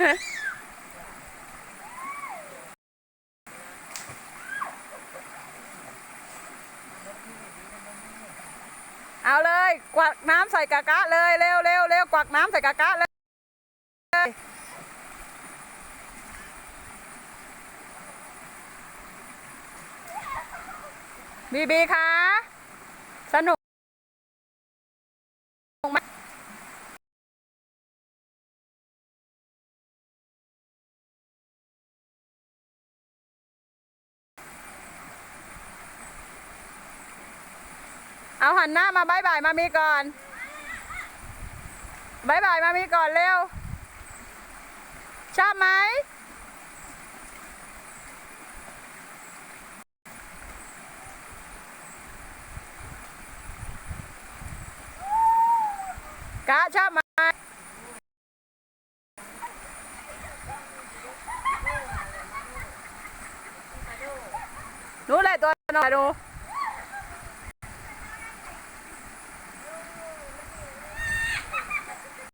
เอาเลย กวักน้ำใส่กะกะเลยเร็วเร็วเร็วกวักน้ำใส่กะกะเลยบีบีคะสนุกไหม เอาหันหน้ามาบายบายมามีก่อนบายบายมามีก่อนเร็ว ชอบไหมกะชอบไหมรู้เลยตัวน่อยดู